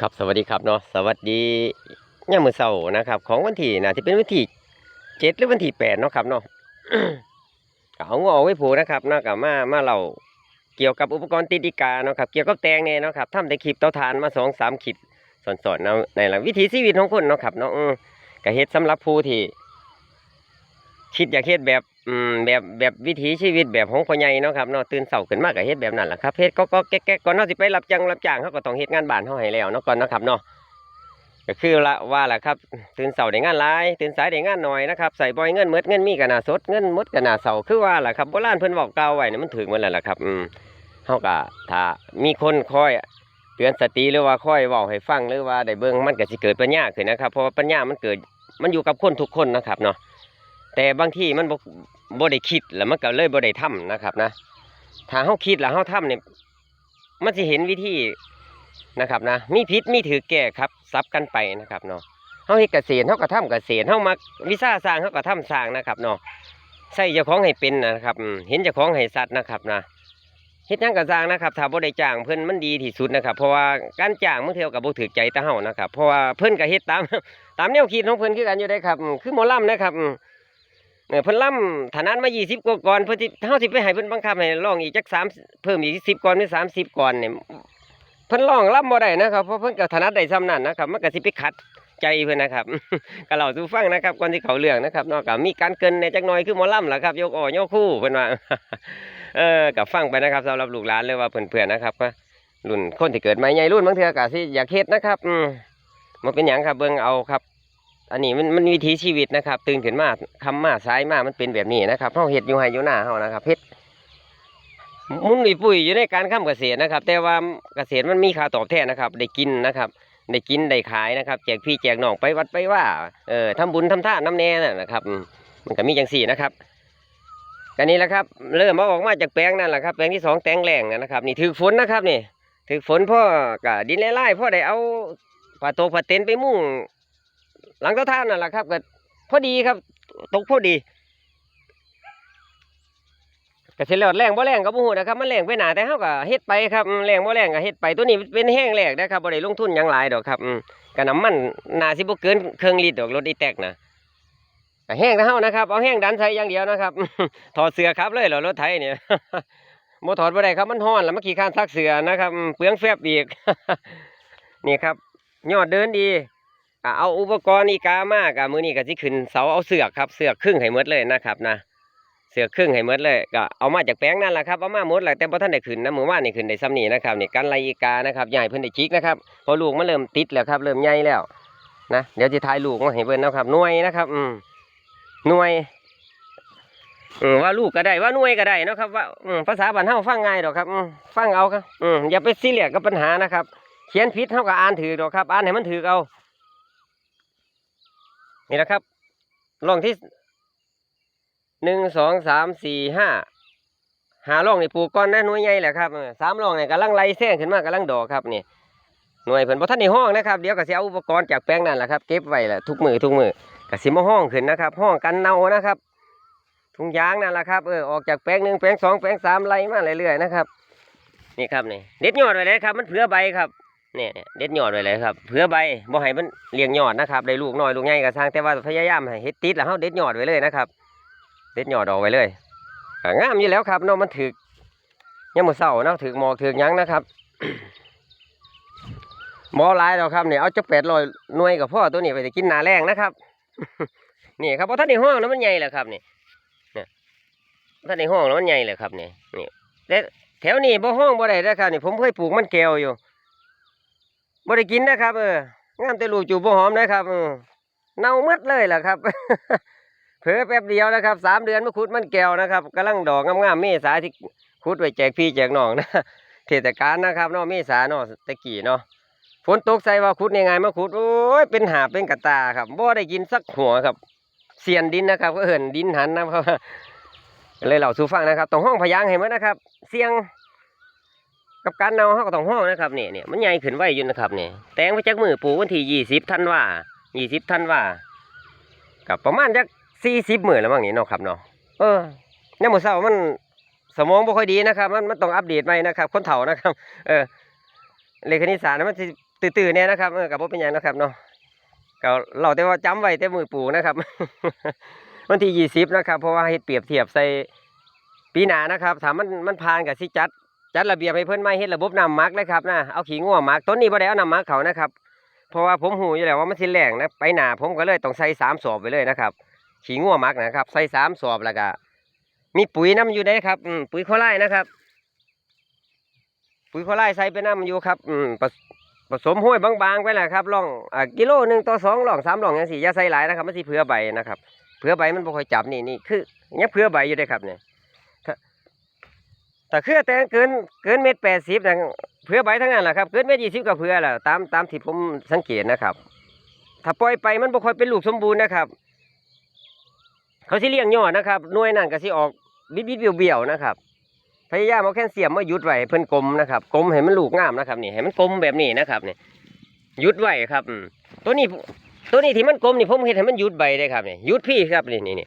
ครับสวัสดีครับเนาะสวัสดียามมื้อเช้านะครับ ของวันที่น่าจะเป็นวันที่เจ็ดหรือวันที่แปดเนาะครับเนาะเอางอไว้ผูนะครับเนาะก็มามาเล่าเกี่ยวกับอุปกรณ์ติดอีกาเนาะครับเกี่ยวกับแตงเนี่ยเนาะครับทำแต่คลิปเตาถ่านมาสองสามคลิปสอนๆเนาะในหลังวิถีชีวิตของคนเนาะครับเนาะอืมก็เฮ็ดสำหรับผู้ที่คิดอยากเฮ็ดแบบ อืมแบบแบบวิถีชีวิตแบบของพ่อใหญ่เนาะครับเนาะตื่นเช้าขึ้นมาก็เฮ็ดแบบนั้นแหละครับเฮ็ดก็ก็แก๊กๆก่อนเนาะสิไปรับจ้างรับจ้างเขาก็ต้องเฮ็ดงานบ้านเฮาให้แล้วเนาะก่อนเนาะครับเนาะก็คือละว่าแหละครับ ตื่นเช้าได้งานหลายตื่นสายได้งานหน้อยนะครับใส่บ่อยเงินมดเงินมีก็น่าสดเงินมดก็น่าเศร้าคือว่าแหละครับโบราณเพิ่นเว้าเก่าไว้น่ะมันถึงหมดแล้วล่ะครับอืมเฮาก็ถ้ามีคนคอยเตือนสติหรือว่าคอยเว้าให้ฟังหรือว่าได้เบิ่งมันก็สิเกิดปัญญาขึ้นนะครับเพราะว่าปัญญามันเกิดมันอยู่กับคนทุกคนนะครับเนาะแต่บางทีมัน บ่บ่ได้คิดแล้วมันก็เลยบ่ได้ทำนะครับนะ ถ้าเฮาคิดแล้วเฮาทำเนี่ยมันสิเห็นวิธีนะครับนะ มีผิดมีถือแก้ครับซับกันไปนะครับเนาะเฮาเฮ็ดเกษตรเฮาก็ทำเกษตรเฮามักวิชาสร้างเฮาก็ทำสร้างนะครับเนาะใส่เจ้าของให้เป็นนะครับ เห็นเจ้าของให้สัตว์นะครับนะเฮ็ดยังก็สร้างนะครับถ้าบ่ได้จ้างเพิ่นมันดีที่สุดนะครับ เพราะว่าการจ้างบางเทื่อก็บ่ถูกใจต่เฮานะครับ เพราะว่าเพิ่นก็เฮ็ดตาม ตามแนวคิดของเพิ่นคือกันอยู่ได้ครับ คือหมอลำนะครับ เออเพิ่นล่ำฐานานมา20กว่าก่อนเพิ่นสิเฮาสิไปให้เพิ่นบังคับให้ร้องอีกจัก3เพิ่มอีก10ก่อนหรือ30ก่อนเนี่ยเพิ่นร้องล่ำบ่ได้นะครับเพราะเพิ่นก็ถนัดได้ซ้ำนั้นนะครับมันก็สิไปขัดใจเพิ่นนะครับก็เล่าสู่ฟังนะครับก่อนที่เขาเรื่องนะครับเนากมีการเกินในจักหน่อยคือหมอล่ำล่ะครับยกอ้อยกคู่เพิ่นว่าเออก็ฟังไปนะครับสำหรับลูกหลานหรือว่าเพื่อนๆนะครับก็รุ่นคนที่เกิดใหม่ใหญ่รุ่นบางเทื่อก็สิอยากเฮ็ดนะครับอืมบ่เป็นหยังครับเบิ่งเอาครับ อันนี้มันมันวิถีชีวิตนะครับ ตื่นขึ้นมาคำมาสายมามันเป็นแบบนี้นะครับเฮาเฮ็ดอยู่ไห้อยู่หน้าเฮานะครับเฮ็ดมุนอุยปุยอยู่ในการค้ำเกษตรนะครับ แต่ว่าเกษตรมันมีค่าตอบแทนนะครับ ได้กินนะครับได้กินได้ขายนะครับ แจกพี่แจกน้องไปวัดไปว่าเออทำบุญทำท่าน้ำแน่นะครับ มันก็มีจังสี่นะครับกันนี้แหละครับ เริ่มเอาออกมาจากแปลงนั่นแหละครับแปลงที่สองแตงแหลงนะครับ นี่ถือฝนนะครับนี่ถือฝนพ่อกะดินไล่ๆพ่อได้เอาผ้าโตผ้าเต็นท์ไปมุ่ง หลังเท้าท่านนั่นแหละครับก็พอดีครับ ตกพอดีก็เสร็จแล้วแรงบ่แรงก็บ่ฮู้นะครับมันแรงไปหนาแต่เฮาก็เฮ็ดไปครับแรงบ่แรงก็เฮ็ดไปตัวนี้เป็นแห้งแรกนะครับบ่ได้ลงทุนหยังหลายดอกครับอืมก็น้ำมันน่าสิบ่เกินเครึ่องลิตรดอกรถอีแตกนะก็แห้งแต่เฮานะครับเอาแห้งดันใส่อย่างเดียวนะครับถอดเสื้อครับเลยเหรอรถไถเนี่ยบ่ถอดบ่ได้ครับมันร้อนแล้วมันขี้ข้านซักเสื้อนะครับเปลืองแฟบอีกนี่ครับยอดเดินดี ก็เอาอุปกรณ์อีกามากะมือนี้ก็สิขึ้นเสาเอาเสือกครับเสือกครึ่งให้หมดเลยนะครับนะเสือกครึ่งให้หมดเลยก็เอามาจากแปลงนั่นแหละครับเอามาหมดแหละแต่พอท่านได้ขึ้นนะมือว่านี่ขึ้นได้ซ้ำนี่นะครับนี่การไล่อีกานะครับใหญ่เพิ่นได้จิกนะครับพอลูกมันเริ่มติดแล้วครับเริ่มใหญ่แล้วนะเดี๋ยวจะถ่ายลูกมาให้เบิ่นนะครับหน่วยนะครับอืมหน่วยว่าลูกก็ได้ว่าน่วยก็ได้นะครับว่าภาษาบ้านเฮาฟังง่ายดอกครับฟังเอาครับอย่าไปซีเรียสกับปัญหานะครับ เขียนผิดเฮาก็อ่านถือดอกครับ อ่านให้มันถือเอา นี่แหละครับร่องที่หนึ่งสองสามสี่ห้าหาร่องนี่ปลูกก้อนนะหน่วยใหญ่แหละครับสามร่องเนี่ยกำลังไล่แซงขึ้นมากำลังดอกครับนี่หน่วยเพิ่นบ่ทันในห้องนะครับเดี๋ยวก็สิเอาอุปกรณ์จากแปลงนั่นแหละครับเก็บไว้แหละทุกมือทุกมือก็สิมาห้องขึ้นนะครับ ห้องกันเนานะครับทุงยางนั่นแหละครับเออออกจากแปลงหนึ่งแปลงสองแปลงสามไล่มาเรื่อยๆนะครับนี่ครับนี่เด็ดยอดไว้เลยครับ มันเผื่อใบครับ เนี่ยเนี่ยเด็ดยอดไวเลยครับเผื่อใบบ่ให้มันเลี้ยงยอดนะครับได้ลูกน้อยลูกใหญ่ก็สร้างแต่ว่าพยายามให้เฮ็ดติดแล้วเฮาเด็ดยอดไว้เลยนะครับ เด็ดยอดออกไว้เลยงามอยู่แล้วครับเนาะมันถึกยามมื้อเช้าเนาะถึกหมอกถึกยังนะครับบ่หลายดอกครับเนี่ยเอาจัก800หน่วยก็พอตัวนี้ไปสิกินนาแรงนะครับนี่ครับเพราะท่านในห้องแล้วมันใหญ่แหละครับนี่เนี่ยท่านในห้องแล้วมันใหญ่แหละครับนี่นี่แต่แถวนี้บ่ห้องบ่ได้นะครับนี่ผมเคยปลูกมันแก้วอยู่ บ่ได้กินนะครับ เอองามแต่ลูกจูบหอมนะครับเน่าหมดเลยล่ะครับ เผลอแป๊บเดียวนะครับสามเดือนมาขุดมันแก้วนะครับกำลังดอกงามๆเมษาที่ขุดไว้แจกพี่แจกน้องนะเทศกาลนะครับเนาะเมษาเนาะตะกี้เนาะฝนตกใส่ว่าขุดยังไงมาขุดโอ้ยเป็นหาเป็นกระตาครับบ่ได้กินสักหัวครับเสียนดินนะครับ ก็เอิ้นดินหันนะครับเลยเล่าสูฟังนะครับต้องห้องพยางให้หมันนะครับ เสียง กับการเนาเขาก็ต้องห้องนะครับเนี่ยเนี่ยมันใหญ่ขึ้นไวอยู่นะครับเนี่ยแตงไปจากมือปลูกวันที่ยี่สิบธันว่ายี่สิบธันว่ากับประมาณจักสี่สิบหมื่นแล้วมั้งนี่เนาะครับเนาะเออเนี่ยหมดเศร้ามันสมองบ่ค่อยดีนะครับ มันมันต้องอัปเดตใหม่นะครับ คนเฒ่านะครับ เออเลขคณิตศาสตร์น่ะมันตื่นๆเนี่ยนะครับกับบ่เป็นยังนะครับเนาะก็เราแต่ว่าจำไว้แต่มือปูนะครับ วันที่ยี่สิบนะครับ เพราะว่าเฮ็ดเปรียบเทียบใส่ปีหนานะครับถามันมันผ่านกับสิจัด จัดระเบียบให้เพิ่อนไม่เฮ็ดระบบน้ำหมักเลยครับนะเอาขี้งัวหมักต้นนี้บ่ได้เอาน้ำหมักเขานะครับเพราะว่าผมหูอยู่แล้วว่ามันสิแรงนะไปหนาผมก็เลยต้องใส่สามสอบไปเลยนะครับขี้งัวหมักนะครับ ใส่สามสอบแล้วก็มีปุ๋ยน้ำอยู่ได้ครับปุ๋ยโคไลนะครับ ปุ๋ยโคไลใส่ไปน้ำอยู่ครับอืมผสมห้วยบางๆไปแหละครับล่องอกิโลหนึ่งต่อสองล่องสามล่องอย่างสี่อย่าใส่หลายนะครับมันสิเผื่อใบนะครับเผื่อใบมันบ่ค่อยจับนี่นี่คือยังเผื่อใบอยู่ได้ครับเนี่ย ถ้าเครือแต่เกินเกินเม็ดแปดสิบนะเผื่อใบทั้งนั้นแหละครับเกินเม็ดยี่สิบก็เผื่อแหละตามตามที่ผมสังเกตนะครับ ถ้าปล่อยไปมันบ่ค่อยเป็นลูกสมบูรณ์นะครับ เขาสิเลี้ยงยอดนะครับหน่วยนั่นก็สิออกบิดบิดๆเบี้ยวนะครับพยายามเอาแคลเซียมมายุดไว้ให้เพิ่นกลมนะครับกลมให้มันลูกงามนะครับนี่ให้มันกลมแบบนี้นะครับนี่ยุดไว้ครับตัวนี้ตัวนี้ที่มันกลมนี่ผมเห็นให้มันยุดใบได้ครับนี่ยุดพี่ครับนี่นี่นี่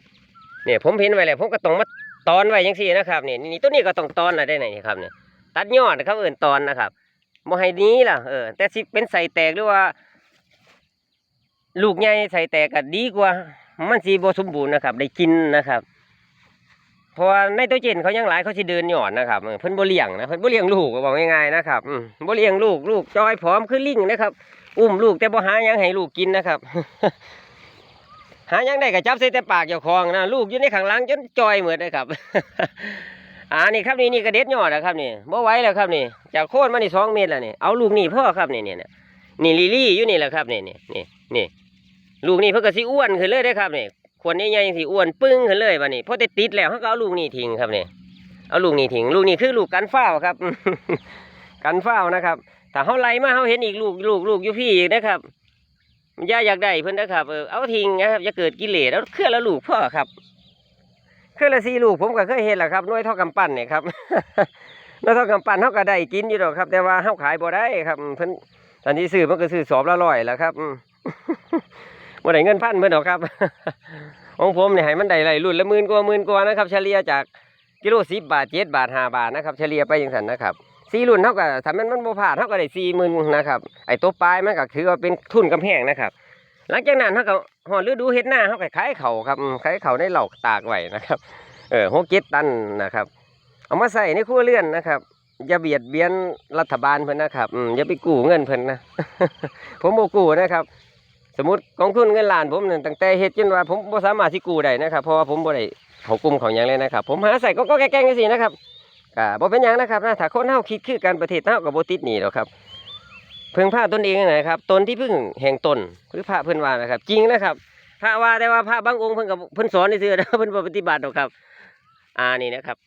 นี่ผมเห็นไว้แล้วผมก็ต้องมา ตอนไว้ยังสี่นะครับนี่นี่ตัวนี้ก็ต้องตอนอะไรได้ไหนครับเนี่ยตัดยอดนะครับเอื่นตอนนะครับบ่ให้หนี้ล่ะเออแต่สิเป็นใส่แตกหรือว่า ลูกใหญ่ใส่แตกก็ดีกว่า มันสีบสมบูรณ์นะครับ ได้กินนะครับเพราะว่าในตัวเจนเขายังหลายเขาสิเดินหย่อนนะครับเพิ่นบ่เลี้ยงนะเพิ่นบ่เลี้ยงลูกก็บอกง่ายๆนะครับอืมบ่เลี้ยงลูกลูกจอยผอมคือลิงนะครับ อุ้มลูกแต่บ่หายังให้ลูกกินนะครับ หายังได้ก็จับใส่แต่ปากเจ้าของนะลูกอยู่ในข้างหลังจนจอยเหมือนนะครับอ่านี่ครับนี่นี่กระเด็ดยอดนะครับนี่บ่ไหวแล้วครับนี่จากโค่นมานี่สองเมตรแล้วนี่เอาลูกนี่พ่อครับนี่เนี่ยนี่ลิลี่อยู่นี่แหละครับนี่นี่นี่นี่ลูกนี่เพิ่นก็สิอ้วนขึ้นเลยได้ครับนี่ขวดใหญ่ๆสิอ้วนปึ้งขึ้นเลยบัดนี้พอได้ติดแล้วเฮาก็เอาลูกนี่ทิ้งครับนี่เอาลูกนี่ทิ้งลูกนี่คือลูกกันฟ้าครับ กันฟ้านะครับถ้าเฮาไล่มาเฮาเห็นอีกลูกลูกลูกอยู่พี่อีกนะครับ ย่าอยากได้เพิ่อนนะครับเออเอาทิ้งนะครับอย่าเกิดกิเลสแล้วเคลื่อนละลูกพ่อครับเคลื่อนละสี่ลูกผมก็เคยเห็นแหละครับน้อยเท่ากำปั้นเนี่ยครับน้อยเท่ากำปั้นเฮาก็ได้กินอยู่ดอกครับ แต่ว่าเฮาขายบ่ได้ครับเพิ่อนตอนที่ซื้อมันก็ซื้อสอบละร้อยแหล้วครับบ่ได้เงินพันเพิ่อนดอกครับของผมเนี่ยให้มันได้ไรรุ่นละหมื่นกว่าหมื่นกว่านะครับ เฉลี่ยจากกิโลสิบบาทเจ็ดบาทห้าบาทนะครับ เฉลี่ยไปอย่างนั้นนะครับ สี่รุ่นเท่ากับถ้ามันมันบ่พาดเท่ากับได้สี่หมื่นนะครับไอ้ตัวปลายมันก็ถือว่าเป็นทุนกำแพงนะครับหลังจากนั้นเท่ากับหอดฤดูเฮ็ดหน้าเท่ากับขายเขาครับขายเขาในเหล่าตากไว้นะครับเออหกเจ็ดตันนะครับ เอามาใส่ในครัวเรือนนะครับอย่าเบียดเบียนรัฐบาลเพิ่นนะครับอย่าไปกู้เงินเพิ่นนะผมบ่กู้นะครับ สมมติกองทุนเงินล้านผมเนี่ยตั้งแต่เฮ็ดจนว่าผมบ่สามารถสิกู้ได้นะครับเพราะว่าผมบ่ได้เขากลุ่มเขาหยังเลยนะครับ ผมหาใส่ก็ก็แก้งๆจังซี่นะครับ ก็บ่เป็นหยังนะครับนะถ้าคนเฮาคิดคือกันประเทศเฮาก็บ่ติดหนี้หรอกครับพึ่งพาตนเองนะครับตนที่พึ่งแห่งตนคือพระเพิ่นว่านะครับ จริงนะครับพระว่าแต่ว่าพระบางองค์เพิ่นก็เพิ่นสอนซื่อนะเพิ่นปฏิบัติหรอกครับ อ่านี่นะครับ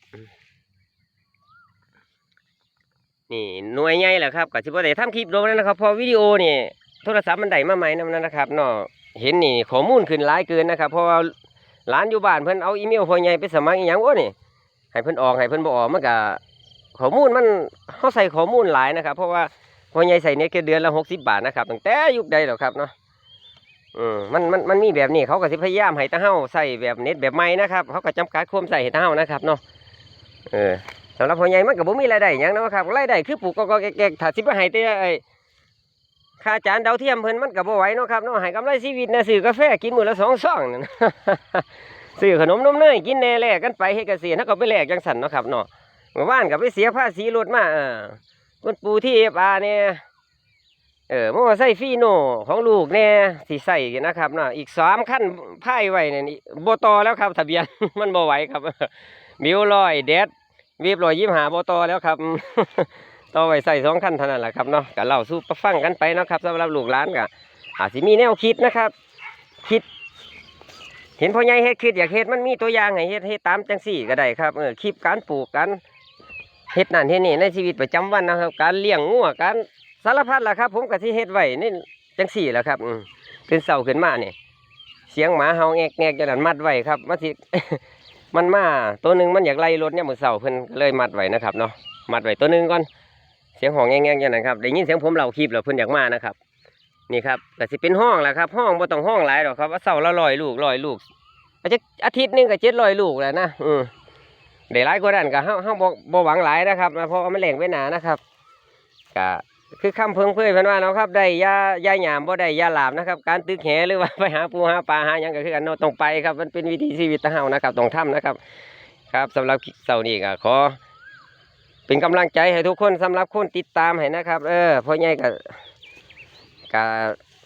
นี่หน่วยใหญ่แหละครับก็สิบ่ได้ทำคลิปลงแล้วนะครับ พอวิดีโอนี่โทรศัพท์มันได้มาใหม่นำนะครับเนาะเห็นนี่ข้อมูลขึ้นหลายเกินนะครับ เพราะว่าหลานอยู่บ้านเพิ่นเอาอีเมลพ่อใหญ่ไปสมัครอีหยังโอ้นี่ ให้เพิ่นออกให้เพิ่นบ่ออกมันก็ข้อมูลมันเฮาใส่ข้อมูลหลายนะครับ เพราะว่าพ่อใหญ่ใส่เน็ตแค่เดือนละ60บาทนะครับตั้งแต่ยุคใดแล้วครับเนาะอืมมันมันมันมีแบบนี้เขาก็สิพยายามให้ตาเฮาใส่แบบเน็ตแบบใหม่นะครับเขาก็จำกัดความใส่ให้ตาเฮานะครับเนาะเออสำหรับพ่อใหญ่มันก็บ่มีรายได้หยังนะครับรายได้คือปลูกก็แกกๆถ้าสิไปให้แต่ไอ้ค่าจานดาวเทียมเพิ่นมันก็บ่ไหวเนาะครับเนาะให้กำไรชีวิตนะซื้อกาแฟกินมื้อละสองซองนั่น ซื้อขนมนมเนยกินแน่แลกกันไปเฮ็ดเกษตรเฮาก็ไปแลกจังซั่นเนาะครับเนาะเมื่อวานก็ไปเสียภาษีรถมาเออคุณปูที่เอฟอาเนี่ยเออมอไซค์ฟีโน่ของลูกเนี่ยสิใส่นะครับเนาะอีกสามขั้นพายไว้เนี่ยนี่บตอแล้วครับ ทะเบียนมันโบไหวครับมิวลอยเด็ดวีบลอยยิ้มหาโบตอแล้วครับต่อไว้ใส่สองขั้นเท่านั้นแหละครับเนาะก็เล่าสู่ประฟังกันไปนะครับสำหรับลูกหลานก็อาจสิมีแนวคิดนะครับ คิด เห็นพ่อใหญ่เฮ็ดคิดอยากเฮ็ดมันมีตัวอย่างให้เฮ็ดเฮ็ดตามจังสี่ก็ได้ครับเออคลิปการปลูกการเฮ็ดนั่นเฮ็ดนี่ในชีวิตประจำวันนะครับ การเลี้ยงงัวการสารพัดล่ะครับ ผมก็สิเฮ็ดไว้นี่จังสี่แหละครับอืเป็นเสาขึ้นมาเนี่ยเสียงหมาเห่าแงกแงกจังนั้นมัดไว้ครับมันสิมันมาตัวหนึ่งมันอยากไล่รถเนี่ยมือเสาเพิ่นเลยมัดไว้นะครับเนาะมัดไว้ตัวหนึ่งก่อนเสียงหองแงกแงกจังนั้นครับได้ยินเสียงผมเล่าคลิปแล้วเพิ่นอยากมานะครับ นี่ครับก็สิเป็นห้องแหละครับ ห้องบ่ต้องห้องหลายดอกครับว่าเสาละร้อยลูกร้อยลูกอาจจะอาทิตย์นึงก็เจ็ดร้อยลูกแล้วนะอืมได้หลายกว่านั้นก็เฮาเฮาบ่บ่หวังหลายนะครับเพราะว่ามันแหล่งไว้หนานะครับก็คือคำเพิ่งเผยเพิ่นว่าเนาะครับ ได้ยายาหยามบ่ได้ยาหลามนะครับ การตึกแหหรือว่าไปหาปูหาปลาหาหยังก็คือกันเนาะต้องไปครับ มันเป็นวิถีชีวิตของเฮานะครับต้องทำนะครับ ครับสำหรับเสาร์นี้ก็ขอ เป็นกำลังใจให้ทุกคนสำหรับคนติดตามให้นะครับ เออพ่อใหญ่ก็ ก็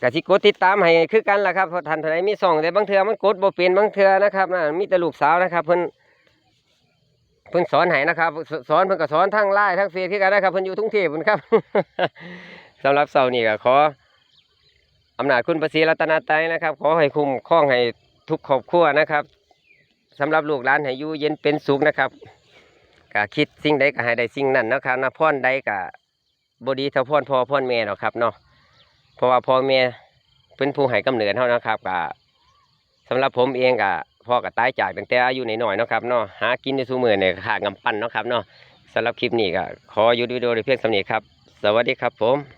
ก็สิกดติดตามให้คือกันล่ะครับเพราะท่านท่าใดมีส่องแต่บางเทือมันกดบ่เป็นบางเทื่อนะครับนะมีแต่ลูกสาวนะครับ เพิ่นเพิ่นสอนให้นะครับ สอนเพิ่นก็สอนทั้งไลน์ทั้งเฟซคือกันนะครับเพิ่นอยู่ทุ่งเทพพุ่นครับสำหรับเสาร์นี้ก็ขออำนาจคุณประสิรัตนตรัยนะครับ ขอให้คุ้มครองให้ทุกครอบครัวนะครับสำหรับลูกหลานให้อยู่เย็นเป็นสุขนะครับก็คิดสิ่งใดก็ให้ได้สิ่งนั้นนะครับนะพรใดก็บดีเท่าพรพ่อพรแม่หรอกครับเนาะ เพราะว่าพ่อแม่เป็นผู้ให้กำเนิดเท่านะครับก็สำหรับผมเองก็พ่อก็ตายจากตั้งแต่อายุหน่อยๆนะครับเนาะหากินในซุมื้อเนี่ยก็ขากำปั้นนะครับเนาะสำหรับคลิปนี้ก็ขอยุดวิดีโอในเพียงสำนี้ครับ สวัสดีครับผม